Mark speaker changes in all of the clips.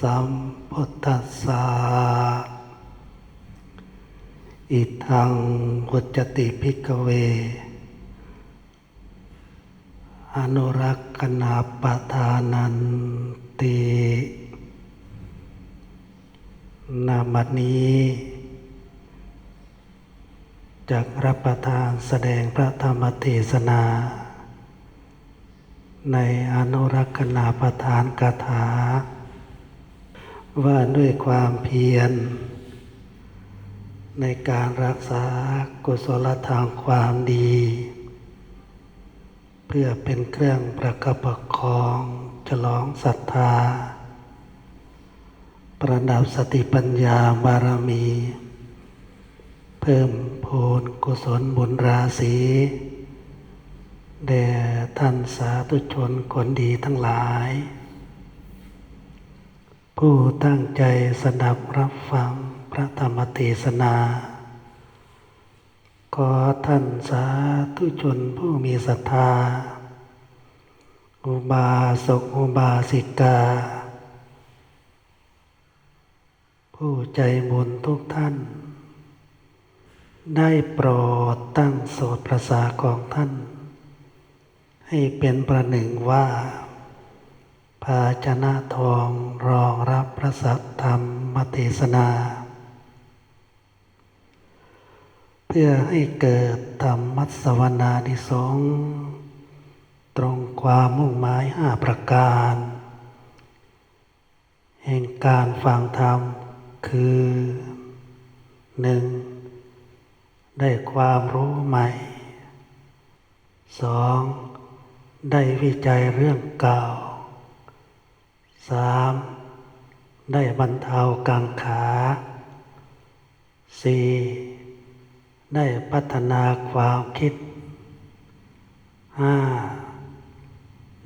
Speaker 1: สัมพุทธัสสะอิทังวุจติภิกเว อนุรักษณาปทานันตินามัดนี้จากรับประทานแสดงพระธรรมเทศนา ในอนุรักษณาประทานกถา ว่าด้วยความเพียร ในการรักษากุศลทางความดี เพื่อเป็นเครื่องประคับประคองฉลองศรัทธา ประดับสติปัญญาบารมี เพิ่มพูนกุศลบุญราศีแด่ท่านสาธุชนคนดีทั้งหลาย ผู้ตั้งใจสดับรับฟังพระธรรมเทศนา ขอท่านสาธุชนผู้มีศรัทธา อุบาสกอุบาสิกา ผู้ใจบุญทุกท่าน ได้โปรดตั้งโสตประสาของท่าน ให้เป็นประหนึ่งว่า ภาชนะทองรองรับพระสัทธรรมเทศนา เพื่อให้เกิดธรรมัสวนาดิสงส์ตรงความมุ่งหมายห้าประการ แห่งการฟังธรรมคือหนึ่งได้ความรู้ใหม่สองได้วิจัยเรื่องเก่า สามได้บรรเทากังขาสี่ได้พัฒนาความคิดห้า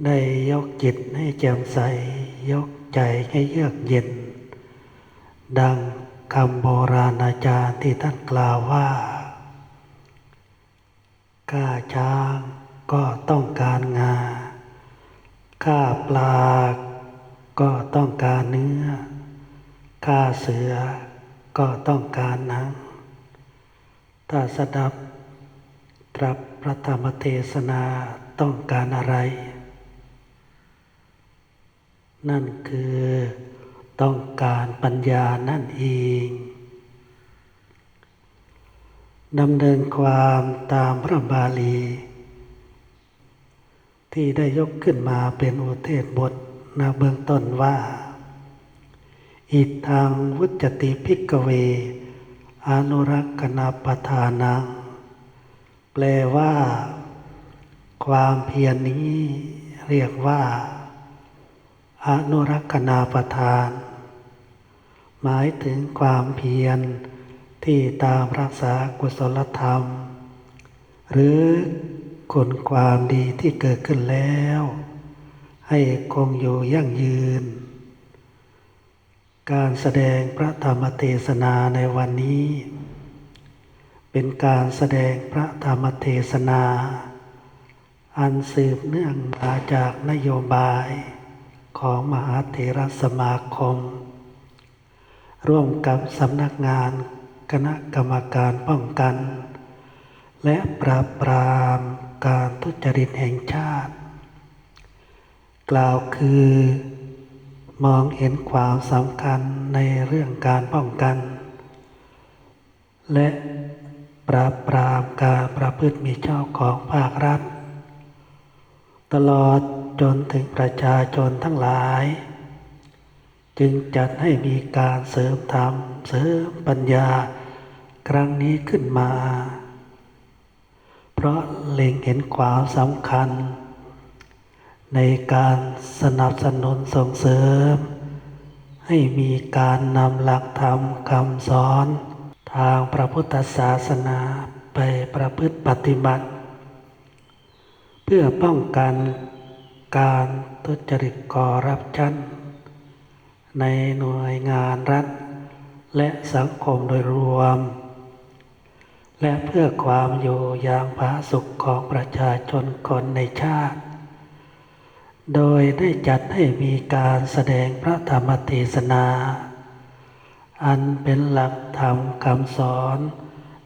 Speaker 1: ได้ยกจิตให้แจ่มใส ยกใจให้เยือกเย็น ดังคำโบราณอาจารย์ที่ท่านกล่าวว่าข้าช้างก็ต้องการงาข้าปลา ก็ต้องการเนื้อข้าเสือก็ต้องการหนัง ถ้าสดับตรับพระธรรมเทศนาต้องการอะไร นั่นคือต้องการปัญญานั่นเองดำเนินความตามพระบาลี ที่ได้ยกขึ้นมาเป็นอุเทศบท นาเบื้องต้นว่า อิทางวุจติพิกเว อนุรักษณปทานังแปลว่า ความเพียรนนี้เรียกว่า อนุรักษณาประทาน หมายถึงความเพียรที่ตามรักษากุศลธรรม หรือคุณความดีที่เกิดขึ้นแล้ว ให้คงอยู่ยั่งยืน การแสดงพระธรรมเทศนาในวันนี้ เป็นการแสดงพระธรรมเทศนา อันสืบเนื่องมาจากนโยบายของมหาเถรสมาคม ร่วมกับสำนักงานคณะกรรมการป้องกัน และปราบปรามการทุจริตแห่งชาติ กล่าวคือ มองเห็นความสำคัญในเรื่องการป้องกัน และปราบปรามการประพฤติมิชอบของภาครัฐ ตลอดจนถึงประชาชนทั้งหลาย จึงจัดให้มีการเสริมธรรมเสริมปัญญาครั้งนี้ขึ้นมา เพราะเล็งเห็นความสำคัญ ในการสนับสนุนส่งเสริม ให้มีการนำหลักธรรมคำสอน ทางพระพุทธศาสนาไปประพฤติปฏิบัติ เพื่อป้องกันการทุจริตคอร์รัปชันในหน่วยงานรัฐ และสังคมโดยรวม และเพื่อความอยู่อย่างผาสุขของประชาชนคนในชาติ โดยได้จัดให้มีการแสดงพระธรรมเทศนา อันเป็นหลักธรรมคำสอน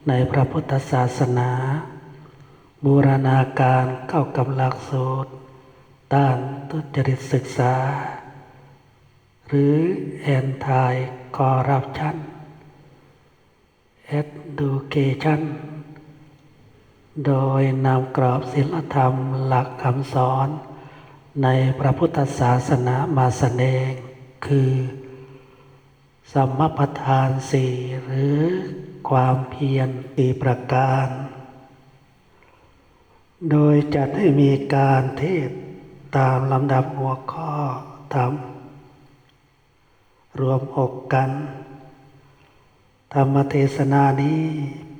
Speaker 1: ในพระพุทธศาสนา บูรณาการเข้ากับหลักสูตรด้านทุจริตศึกษา หรือ Anti Corruption Education โดยนำกรอบศิลธรรมหลักคำสอน ในพระพุทธศาสนามาแสดง คือสัมมประธานสี่หรือความเพียรสี่ประการ โดยจัดให้มีการเทศตามลำดับหัวข้อธรรมรวมหกกัน ธรรมเทศนานี้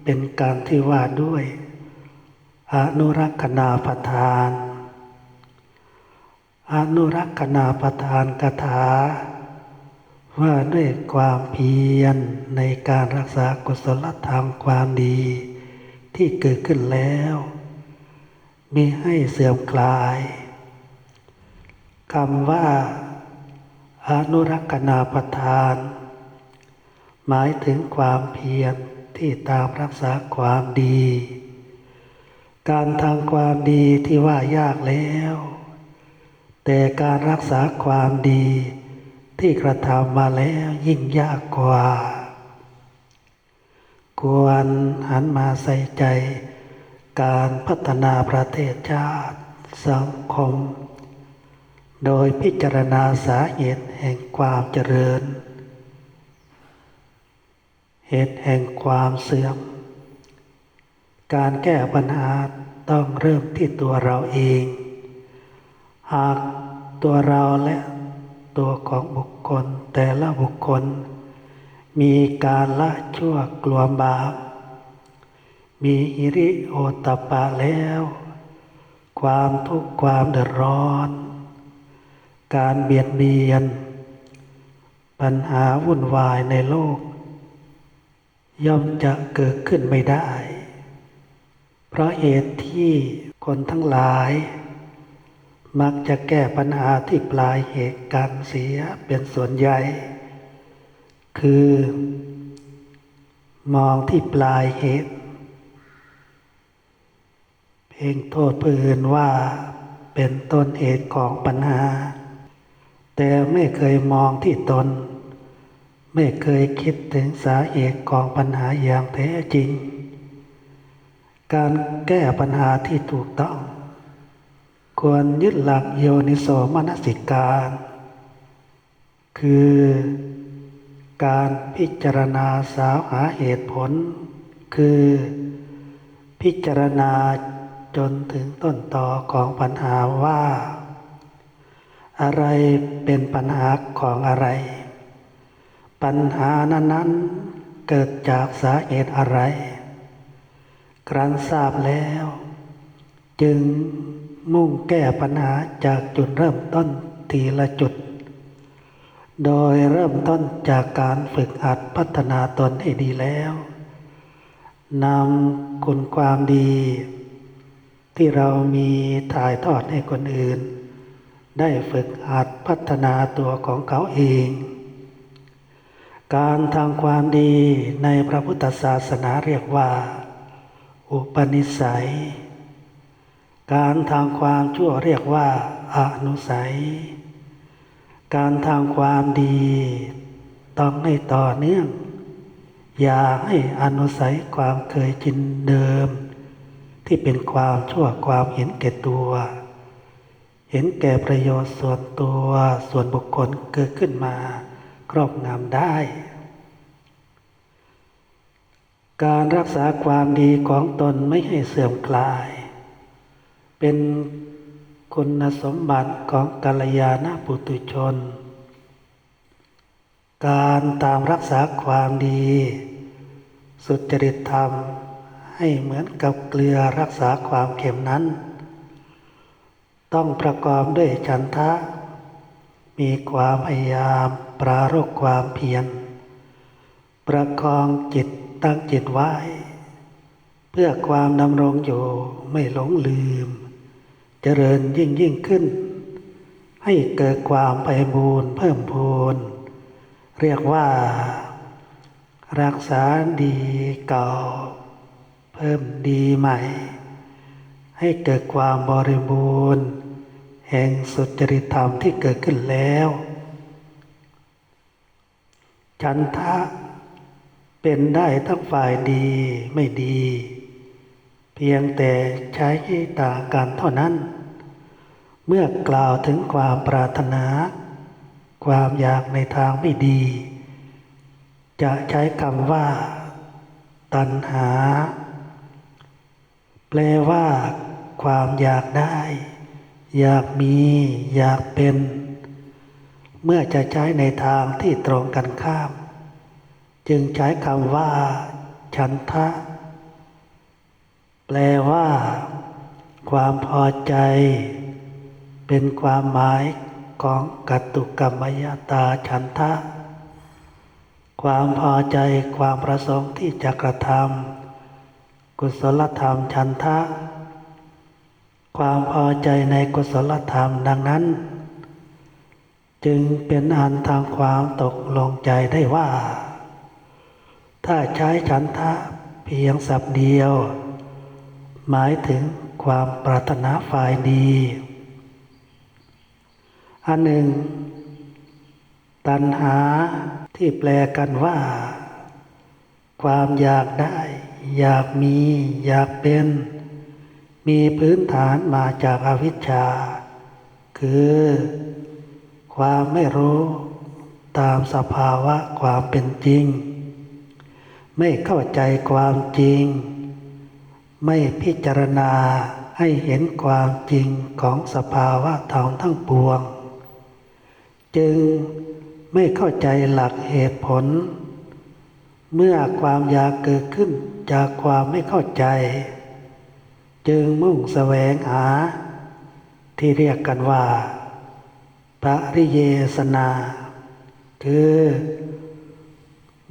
Speaker 1: เป็นการที่ว่าด้วย อนุรักษณาประทาน อนุรักษณาประทานคาถา ว่าด้วยความเพียรในการรักษากุศลธรรมความดี ที่เกิดขึ้นแล้วมีให้เสื่อมคลายคำว่า อนุรักษณาประทาน หมายถึงความเพียรที่ตามรักษาความดี การทำความดีที่ว่ายากแล้ว แต่การรักษาความดีที่กระทำมาแล้วยิ่งยากกว่า ควรหันมาใส่ใจ การพัฒนาประเทศชาติสังคม โดยพิจารณาสาเหตุแห่งความเจริญ เหตุแห่งความเสื่อม การแก้ปัญหาต้องเริ่มที่ตัวเราเอง หากตัวเราและตัวของบุคคลแต่ละบุคคล มีการละชั่วกลัวบาป มีอิริโอตปะแล้ว ความทุกข์ความเดือดร้อน การเบียดเบียน ปัญหาวุ่นวายในโลก ย่อมจะเกิดขึ้นไม่ได้ เพราะเหตุที่คนทั้งหลาย มักจะแก้ปัญหาที่ปลายเหตุการเสียเป็นส่วนใหญ่ คือ มองที่ปลายเหตุ เพ่งโทษผู้อื่นว่าเป็นต้นเหตุของปัญหา แต่ไม่เคยมองที่ตน ไม่เคยคิดถึงสาเหตุของปัญหาอย่างแท้จริง การแก้ปัญหาที่ถูกต้อง ควรยึดหลักโยนิโสมนสิการ คือการพิจารณาสาวหาเหตุผล คือพิจารณาจนถึงต้นตอของปัญหาว่า อะไรเป็นปัญหาของอะไร ปัญหานั้นๆเกิดจากสาเหตุอะไร ครั้นทราบแล้ว จึง มุ่งแก้ปัญหาจากจุดเริ่มต้นทีละจุด โดยเริ่มต้นจากการฝึกหัดพัฒนาตนให้ดีแล้วนำคุณความดี ที่เรามีถ่ายทอดให้คนอื่น ได้ฝึกหัดพัฒนาตัวของเขาเอง การทำความดีในพระพุทธศาสนาเรียกว่า อุปนิสัย การทำความชั่วเรียกว่าอนุสัย การทำความดีต้องให้ต่อเนื่อง อย่าให้อนุสัยความเคยชินเดิม ที่เป็นความชั่วความเห็นแก่ตัว เห็นแก่ประโยชน์ส่วนตัวส่วนบุคคลเกิดขึ้นมา ครอบงำได้ การรักษาความดีของตนไม่ให้เสื่อมคลาย เป็นคุณสมบัติของกัลยาณปุตุชน การตามรักษาความดี สุจริตธรรมให้เหมือนกับเกลือรักษาความเค็มนั้น ต้องประกอบด้วยฉันทะ มีความพยายามปรารกความเพียร ประคองจิตตั้งจิตไว้ เพื่อความดำรงอยู่ไม่หลงลืม เจริญยิ่งยิ่งขึ้น ให้เกิดความไปบูรณ์เพิ่มพูน เรียกว่า รักษาดีเก่า เพิ่มดีใหม่ ให้เกิดความบริบูรณ์แห่งสุจริตธรรมที่เกิดขึ้นแล้ว ฉันทะเป็นได้ทั้งฝ่ายดีไม่ดี เพียงแต่ใช้ต่างกันเท่านั้น เมื่อกล่าวถึงความปรารถนา ความอยากในทางไม่ดี จะใช้คำว่า ตัณหา แปลว่า ความอยากได้ อยากมี อยากเป็น เมื่อจะใช้ในทางที่ตรงกันข้าม จึงใช้คำว่า ฉันทะ แปลว่า ความพอใจ เป็นความหมายของกัตตุกรรมยตาฉันทะ ความพอใจความประสงค์ที่จะกระทำกุศลธรรมฉันทะ ความพอใจในกุศลธรรมดังนั้น จึงเป็นอันทางความตกลงใจได้ว่า ถ้าใช้ฉันทะเพียงสับเดียว หมายถึงความปรารถนาฝ่ายดี อันหนึ่ง ตัณหาที่แปลกันว่า ความอยากได้ อยากมีอยากเป็น มีพื้นฐานมาจากอาวิชชา คือ ความไม่รู้ตามสภาวะความเป็นจริง ไม่เข้าใจความจริง ไม่พิจารณาให้เห็นความจริงของสภาวะธรรมทั้งปวง จึงไม่เข้าใจหลักเหตุผล เมื่อความอยากเกิดขึ้นจากความไม่เข้าใจ จึงมุ่งแสวงหา ที่เรียกกันว่าปริเยสนา คือ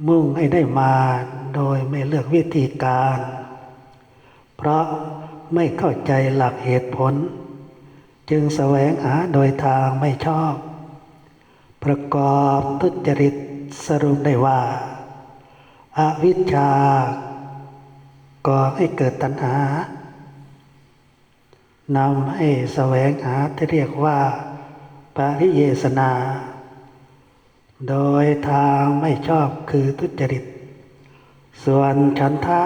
Speaker 1: มุ่งให้ได้มาโดยไม่เลือกวิธีการ เพราะไม่เข้าใจหลักเหตุผล จึงแสวงหาโดยทางไม่ชอบ ประกอบทุจริตสรุปได้ว่าอาวิชชาก่อให้เกิดตัณหานำให้แสวงหาที่เรียกว่าปาริเยสนา โดยทางไม่ชอบคือทุจริต ส่วนฉันทะ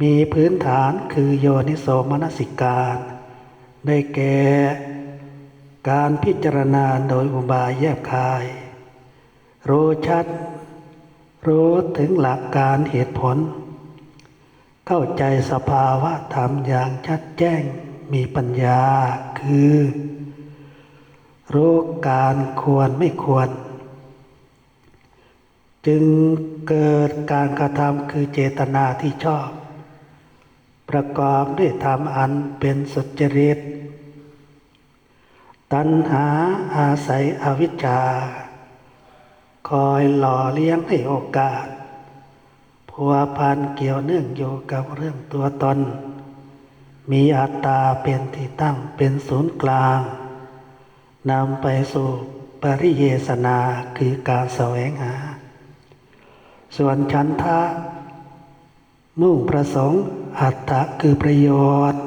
Speaker 1: มีพื้นฐานคือโยนิโสมนสิการ ได้แก่ การพิจารณาโดยอุบายแยบคาย รู้ชัด รู้ถึงหลักการเหตุผล เข้าใจสภาวะธรรมอย่างชัดแจ้งมีปัญญาคือ รู้การควรไม่ควร จึงเกิดการกระทำคือเจตนาที่ชอบ ประกอบด้วยธรรมอันเป็นสุจริต ตัณหาอาศัยอวิชชา คอยหล่อเลี้ยงให้โอกาสพัวพันเกี่ยวเนื่องอยู่กับเรื่องตัวตน มีอัตตาเป็นที่ตั้งเป็นศูนย์กลางนำไปสู่ปริเยสนาคือการแสวงหา ส่วนฉันทะ มุ่งประสงค์อัตตะคือประโยชน์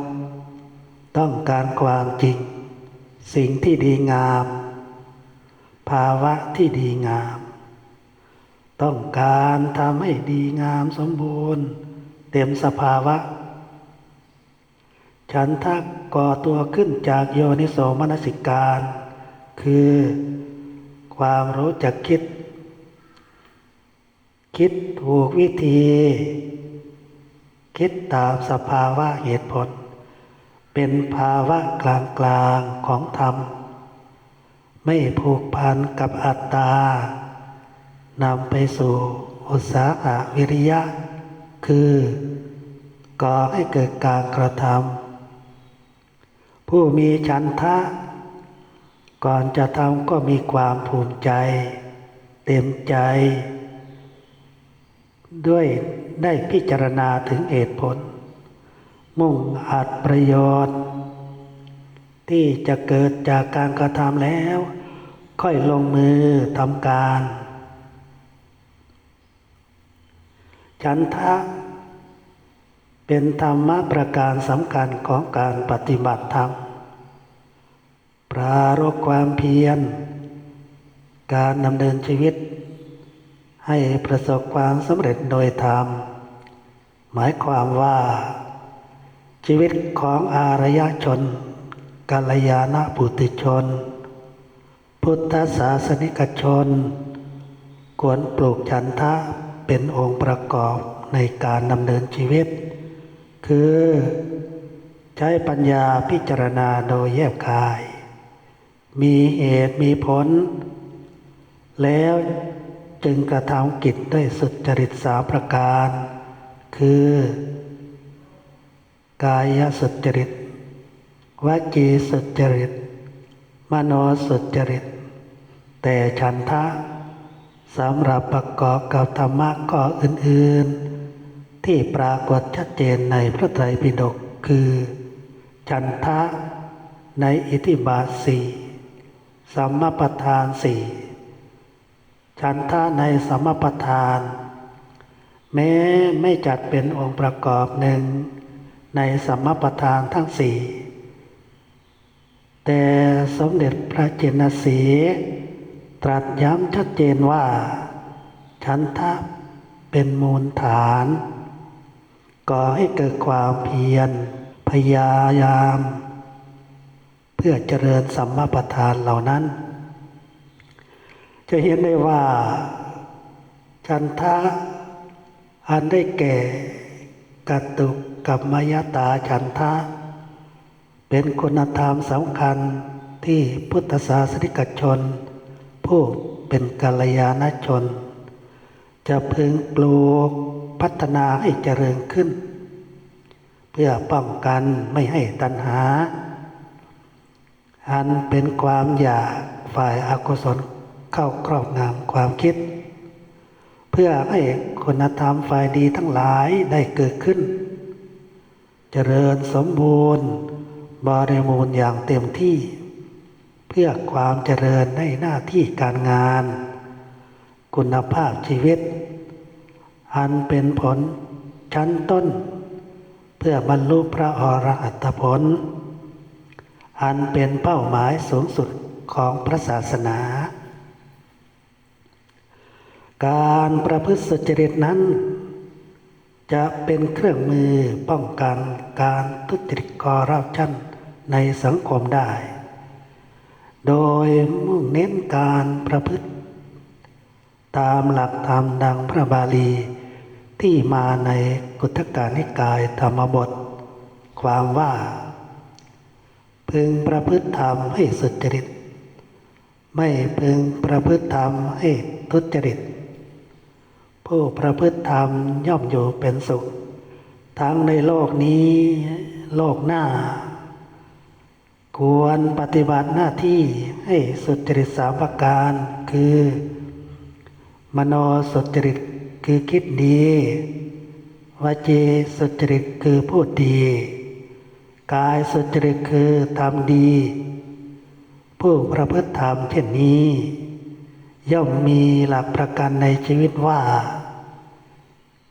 Speaker 1: ต้องการความจริง สิ่งที่ดีงาม ภาวะที่ดีงาม ต้องการทำให้ดีงามสมบูรณ์ เต็มสภาวะ ฉันทะก่อตัวขึ้นจากโยนิโสมนสิการ คือความรู้จักคิด คิดถูกวิธี คิดตามสภาวะเหตุผล เป็นภาวะกลางกลางๆของธรรม ไม่ผูกพันกับอัตตานำไปสู่อุตสาหะวิริยะ คือก่อให้เกิดการกระทำผู้มีฉันทะ ก่อนจะทำก็มีความภูมิใจ เต็มใจ ด้วยได้พิจารณาถึงเหตุผล มุ่งอัดประโยชน์ ที่จะเกิดจากการกระทำแล้ว ค่อยลงมือทำการ ฉันทะ เป็นธรรมะประการสำคัญของการปฏิบัติธรรมปรารบความเพียร การดำเนินชีวิต ให้ประสบความสำเร็จโดยธรรม หมายความว่า ชีวิตของอารยชนกัลยาณปุติชน พุทธศาสนิกชน ควรปลูกฉันทะเป็นองค์ประกอบในการดำเนินชีวิต คือใช้ปัญญาพิจารณาโดยแยบคาย มีเหตุมีผล แล้วจึงกระทำกิจด้วยสุจริตสาประการ คือ กายสุจริตวจีสุจริต มโนสุจริต แต่ฉันทะสำหรับประกอบกับธรรมะข้ออื่น ๆ ที่ปรากฏชัดเจนในพระไตรปิฎกคือ ฉันทะในอิทธิบาทสี่สัมมาประธานสี่ฉันทะในสัมมาประธาน แม้ไม่จัดเป็นองค์ประกอบหนึ่ง ในสัมมาประธานทั้งสี่แต่สมเด็จพระเจนสีตรัสย้ำชัดเจนว่า ฉันทะเป็นมูลฐานก่อให้เกิดความเพียรพยายาม เพื่อเจริญสัมมาประธานเหล่านั้น จะเห็นได้ว่า ฉันทะอันได้แก่กัตตุ กับมายตาฉันทะ เป็นคุณธรรมสำคัญที่พุทธศาสนิกชน ผู้เป็นกัลยาณชน จะพึงปลูกพัฒนาให้เจริญขึ้น เพื่อป้องกันไม่ให้ตัณหา อันเป็นความอยากฝ่ายอากุศลเข้าครอบงำความคิด เพื่อให้คุณธรรมฝ่ายดีทั้งหลายได้เกิดขึ้น เจริญสมบูรณ์บริบูรณ์อย่างเต็มที่ เพื่อความเจริญในหน้าที่การงาน คุณภาพชีวิต อันเป็นผลชั้นต้น เพื่อบรรลุพระอรหัตผล อันเป็นเป้าหมายสูงสุดของพระศาสนา การประพฤติสุจริตนั้น จะเป็นเครื่องมือป้องกันการทุจริตคอร์รัปชันในสังคมได้ โดยมุ่งเน้นการประพฤติ ตามหลักธรรมดังพระบาลีที่มาในกุทกานิกายธรรมบท ความว่า พึงประพฤติธรรมให้สุจริต ไม่พึงประพฤติธรรมให้ทุจริต ผู้ประพฤติธรรมย่อมอยู่เป็นสุข ทั้งในโลกนี้โลกหน้า ควรปฏิบัติหน้าที่ให้สุจริตสามประการคือ มโนสุจริตคือคิดดีวจีสุจริตคือพูดดี กายสุจริตคือทำดี ผู้ประพฤติธรรมเช่นนี้ ย่อมมีหลักประกันในชีวิตว่า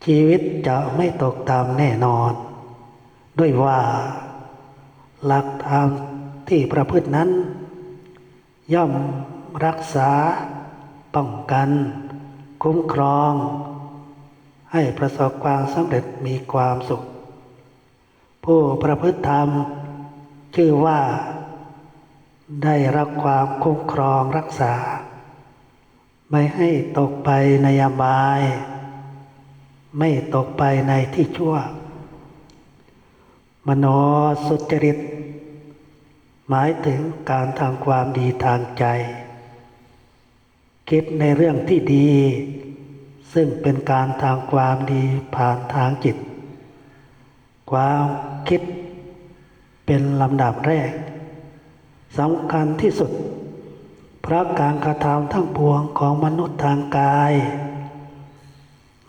Speaker 1: ชีวิตจะไม่ตกตามแน่นอน ด้วยว่า หลักธรรมที่ประพฤตินั้น ย่อมรักษา ป้องกัน คุ้มครอง ให้ประสบความสำเร็จมีความสุข ผู้ประพฤติธรรม ชื่อว่า ได้รับความคุ้มครองรักษา ไม่ให้ตกไปในยามาย ไม่ตกไปในที่ชั่ว มโนสุจริต หมายถึงการทำความดีทางใจ คิดในเรื่องที่ดี ซึ่งเป็นการทางความดีผ่านทางจิต ความคิดเป็นลำดับแรกสำคัญที่สุด พราะการกระทำทั้งปวงของมนุษย์ทางกาย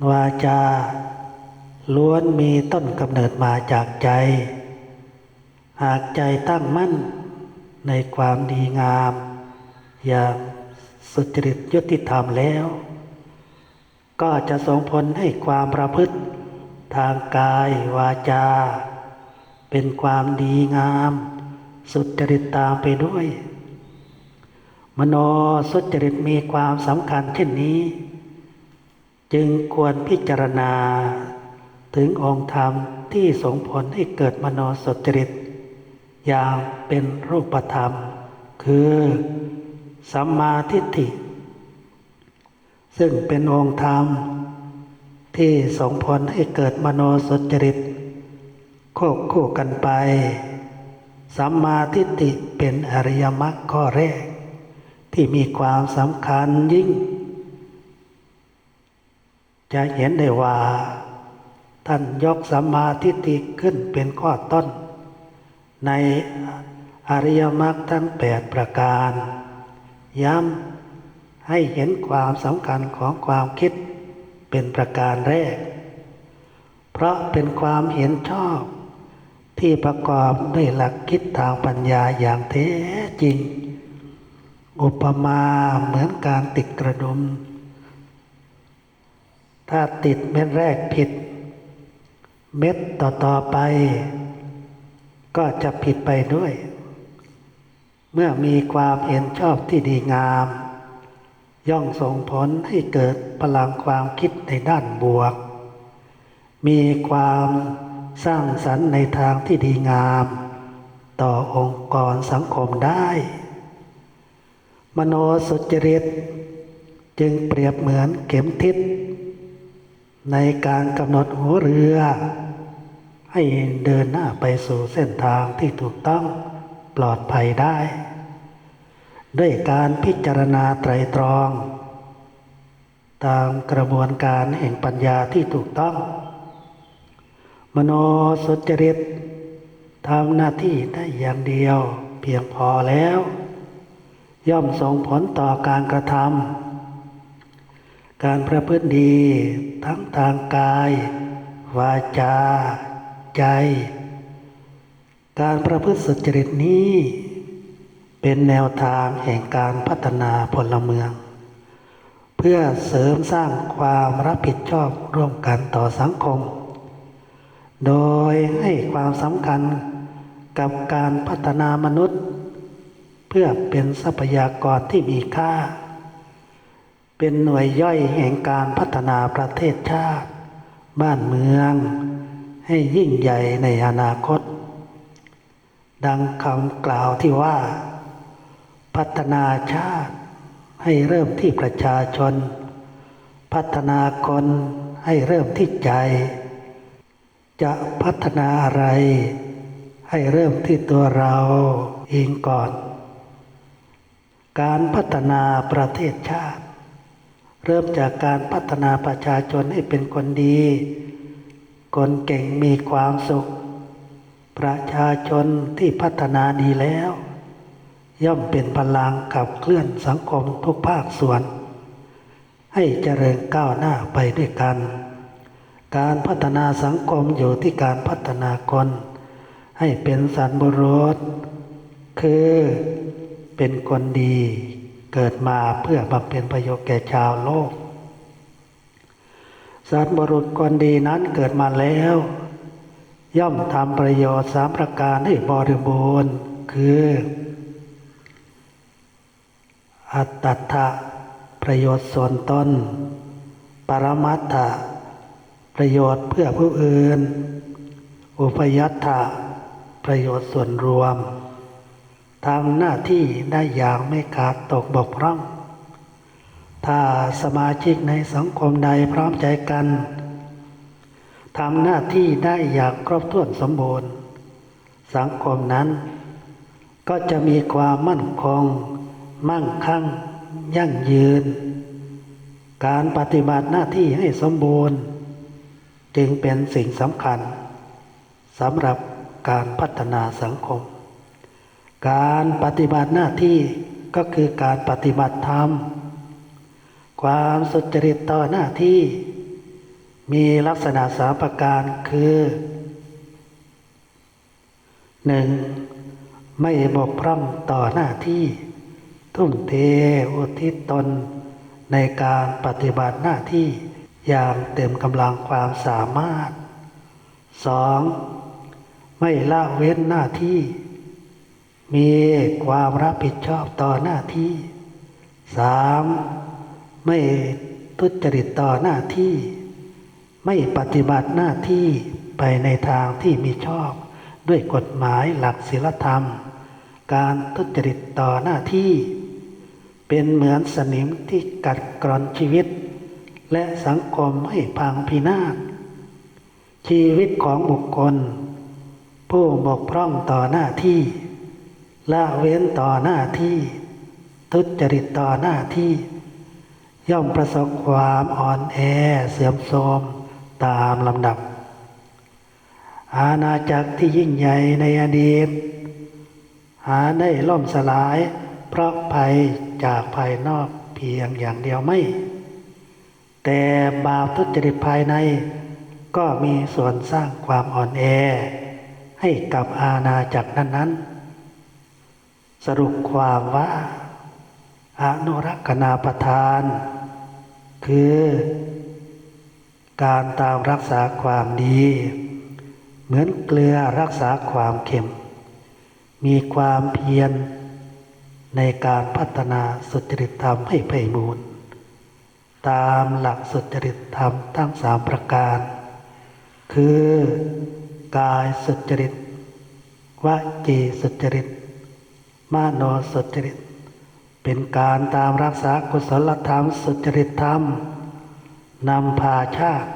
Speaker 1: วาจา ล้วนมีต้นกำเนิดมาจากใจ หากใจตั้งมั่นในความดีงาม อย่างสุจริตยุติธรรมแล้ว ก็จะส่งผลให้ความประพฤติทางกายวาจา เป็นความดีงาม สุจริตตามไปด้วย มโนสุจริตมีความสำคัญเช่นนี้ จึงควรพิจารณาถึงองค์ธรรมที่ส่งผลให้เกิดมโนสุจริต อย่างเป็นรูปธรรม คือสัมมาทิฏฐิ ซึ่งเป็นองค์ธรรม ที่ส่งผลให้เกิดมโนสุจริตควบคู่กันไป สัมมาทิฏฐิเป็นอริยมรรคข้อแรก ที่มีความสำคัญยิ่ง จะเห็นได้ว่า ท่านยกสัมมาทิฏฐิขึ้นเป็นข้อต้น ในอริยมรรคทั้งแปดประการ ย้ำให้เห็นความสำคัญของความคิดเป็นประการแรก เพราะเป็นความเห็นชอบที่ประกอบด้วยหลักคิดทางปัญญาอย่างแท้จริง อุปมาเหมือนการติดกระดุม ถ้าติดเม็ดแรกผิด เม็ดต่อๆไป ก็จะผิดไปด้วย เมื่อมีความเห็นชอบที่ดีงาม ย่อมส่งผลให้เกิดพลังความคิดในด้านบวก มีความสร้างสรรค์ในทางที่ดีงาม ต่อองค์กรสังคมได้ มโนสุจริต จึงเปรียบเหมือนเข็มทิศ ในการกำหนดหัวเรือ ให้เดินหน้าไปสู่เส้นทางที่ถูกต้องปลอดภัยได้ ด้วยการพิจารณาไตรตรอง ตามกระบวนการแห่งปัญญาที่ถูกต้อง มโนสุจริตทำหน้าที่ได้อย่างเดียวเพียงพอแล้ว ย่อมส่งผลต่อการกระทำการประพฤติดีทั้งทางกาย วาจา ใจ การประพฤติสุจริตนี้ เป็นแนวทางแห่งการพัฒนาพลเมือง เพื่อเสริมสร้างความรับผิดชอบร่วมกันต่อสังคม โดยให้ความสำคัญกับการพัฒนามนุษย์ เพื่อเป็นทรัพยากรที่มีค่า เป็นหน่วยย่อยแห่งการพัฒนาประเทศชาติ บ้านเมือง ให้ยิ่งใหญ่ในอนาคต ดังคำกล่าวที่ว่า พัฒนาชาติให้เริ่มที่ประชาชน พัฒนาคนให้เริ่มที่ใจ จะพัฒนาอะไร ให้เริ่มที่ตัวเราเองก่อน การพัฒนาประเทศชาติ เริ่มจากการพัฒนาประชาชนให้เป็นคนดี คนเก่งมีความสุข ประชาชนที่พัฒนาดีแล้ว ย่อมเป็นพลังขับเคลื่อนสังคมทุกภาคส่วน ให้เจริญก้าวหน้าไปด้วยกัน การพัฒนาสังคมอยู่ที่การพัฒนาคน ให้เป็นสันบุรุษคือ เป็นคนดีเกิดมาเพื่อบำเพ็ญประโยชน์แก่ชาวโลก สัตว์บรุษคนดีนั้นเกิดมาแล้ว ย่อมทำประโยชน์สามประการให้บริบูรณ์คือ อัตตถะประโยชน์ส่วนตนปรมัตถะประโยชน์เพื่อผู้อื่น อุปยัตถะประโยชน์ส่วนรวม ทำหน้าที่ได้อย่างไม่ขาดตกบกพร่อง ถ้าสมาชิกในสังคมใดพร้อมใจกันทำหน้าที่ได้อย่างครบถ้วนสมบูรณ์ สังคมนั้น ก็จะมีความมั่นคง มั่งคั่ง ยั่งยืน การปฏิบัติหน้าที่ให้สมบูรณ์ จึงเป็นสิ่งสำคัญสำหรับการพัฒนาสังคม การปฏิบัติหน้าที่ก็คือการปฏิบัติธรรม ความสุจริตต่อหน้าที่ มีลักษณะสามประการคือหนึ่งไม่บกพร่องต่อหน้าที่ ทุ่มเทอุทิศตน ในการปฏิบัติหน้าที่อย่างเต็มกำลังความสามารถสองไม่ละเว้นหน้าที่ มีความรับผิดชอบต่อหน้าที่สามไม่ทุจริตต่อหน้าที่ ไม่ปฏิบัติหน้าที่ไปในทางที่มีชอบ ด้วยกฎหมายหลักศีลธรรม การทุจริตต่อหน้าที่ เป็นเหมือนสนิมที่กัดกร่อนชีวิต และสังคมให้พังพินาศชีวิตของบุคคล ผู้บกพร่องต่อหน้าที่ ละเว้นต่อหน้าที่ ทุจริตต่อหน้าที่ ย่อมประสบความอ่อนแอเสื่อมโทรมตามลำดับ อาณาจักรที่ยิ่งใหญ่ในอดีต หาได้ล่มสลาย เพราะภัยจากภายนอกเพียงอย่างเดียวไม่ แต่บาปทุจริตภายใน ก็มีส่วนสร้างความอ่อนแอ ให้กับอาณาจักรนั้นๆ สรุปความว่าอนุรักษณาประทาน คือ การตามรักษาความดี เหมือนเกลือรักษาความเค็ม มีความเพียรในการพัฒนาสุจริตธรรมให้ไพ่บูรณ์ตามหลักสุจริตธรรมทั้งสามประการ คือกายสุจริตวจีสุจริต มโนสุจริต เป็นการตามรักษากุศลธรรมสุจริตธรรมนำพาชาติ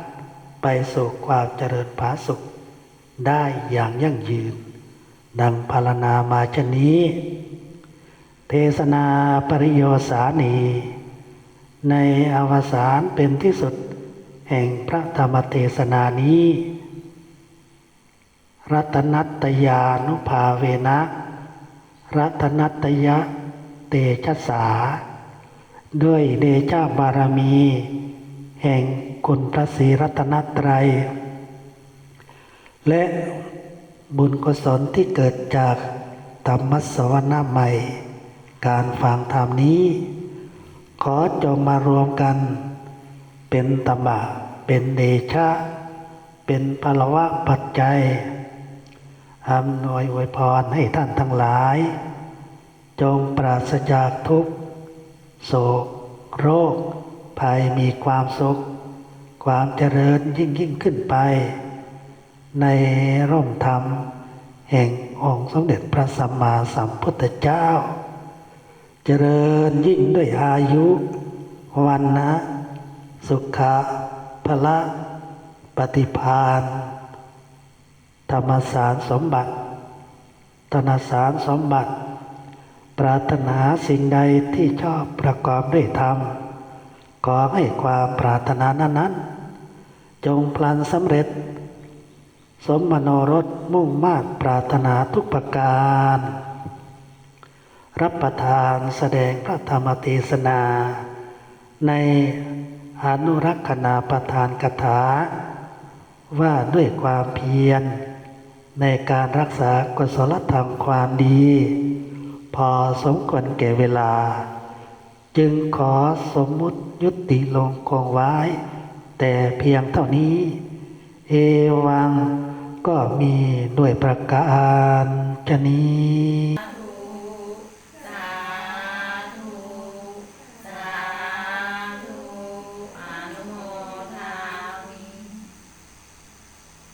Speaker 1: ไปสู่ความเจริญผาสุข ได้อย่างยั่งยืน ดังพารนามาชนี้ เทศนาปริโยสานี ในอวสานเป็นที่สุดแห่งพระธรรมเทศนานี้ รัตนัตยานุภาเวนะ รัตนัตยะเตชะสา ด้วยเดชะบารมี แห่งคุณพระศรีรัตนตรัย และบุญกุศลที่เกิดจากธรรมสวนาใหม่ การฟังธรรมนี้ ขอจงมารวมกัน เป็นตบะเป็นเดชะ เป็นพลวะปัจจัย อำนวยอวยพรให้ท่านทั้งหลาย จงปราศจากทุกข์โศก โรค ภัยมีความสุข ความเจริญยิ่งยิ่งขึ้นไป ในร่มธรรม แห่งองค์สมเด็จพระสัมมาสัมพุทธเจ้า เจริญยิ่งด้วยอายุ วันนะ สุขะพละปฏิพาน ธรรมสารสมบัติ ธนสารสมบัติ ปรารถนาสิ่งใดที่ชอบประกอบด้วยธรรม ขอให้ความปรารถนานั้นๆ จงพลันสำเร็จ สมมโนรสมุ่งมาตรปรารถนาทุกประการ รับประทานแสดงพระธรรมเทศนา ในอนุรักษณาประทานกถาว่าด้วยความเพียร ในการรักษากุศลธรรมความดี พอสมควรแก่เวลา จึงขอสมมุติยุติลงคงไว้ แต่เพียงเท่านี้ เอวังก็มีด้วยประการชนี้